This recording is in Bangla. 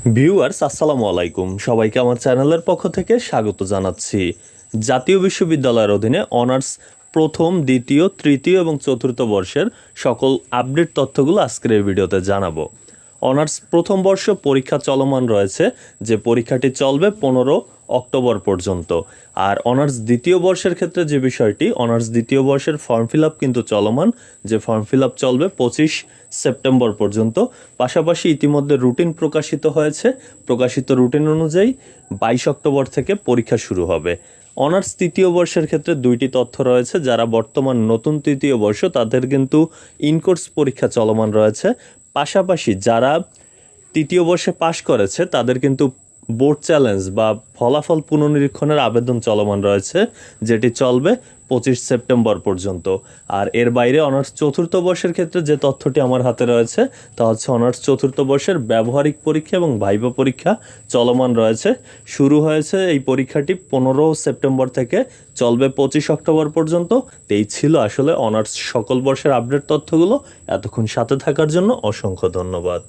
ভিউয়ার্স, আসসালামু আলাইকুম। সবাইকে আমার চ্যানেলের পক্ষ থেকে স্বাগত জানাচ্ছি। জাতীয় বিশ্ববিদ্যালয়ের অধীনে অনার্স প্রথম, দ্বিতীয়, তৃতীয় এবং চতুর্থ বর্ষের সকল আপডেট তথ্যগুলো আজকের এই ভিডিওতে জানাব। অনার্স প্রথম বর্ষ পরীক্ষা চলমান রয়েছে। যে পরীক্ষাটি চলবে পনেরো অক্টোবর পর্যন্ত। আর অনার্স দ্বিতীয় বর্ষের ক্ষেত্রে যে বিষয়টি, অনার্স দ্বিতীয় বর্ষের ফর্ম ফিল আপ কিন্তু চলমান, যে ফর্ম ফিল আপ চলবে পঁচিশ সেপ্টেম্বর পর্যন্ত। পাশাপাশি ইতিমধ্যে রুটিন প্রকাশিত হয়েছে। প্রকাশিত রুটিন অনুযায়ী বাইশ অক্টোবর থেকে পরীক্ষা শুরু হবে। অনার্স তৃতীয় বর্ষের ক্ষেত্রে দুইটি তথ্য রয়েছে, যারা বর্তমান নতুন তৃতীয় বর্ষ, তাদের কিন্তু ইনকোর্স পরীক্ষা চলমান রয়েছে। পাশাপাশি যারা তৃতীয় বর্ষে পাশ করেছে, তাদের কিন্তু বোর্ড চ্যালেঞ্জ বা ফলাফল পুনর্নিরীক্ষণের আবেদন চলমান রয়েছে, যেটি চলবে পঁচিশ সেপ্টেম্বর পর্যন্ত। আর এর বাইরে অনার্স চতুর্থ বর্ষের ক্ষেত্রে যে তথ্যটি আমার হাতে রয়েছে, তা হচ্ছে অনার্স চতুর্থ বর্ষের ব্যবহারিক পরীক্ষা এবং ভাইবা পরীক্ষা চলমান রয়েছে। শুরু হয়েছে এই পরীক্ষাটি পনেরো সেপ্টেম্বর থেকে চলবে পঁচিশ অক্টোবর পর্যন্ত। এই ছিল আসলে অনার্স সকল বর্ষের আপডেট তথ্যগুলো। এতক্ষণ সাথে থাকার জন্য অসংখ্য ধন্যবাদ।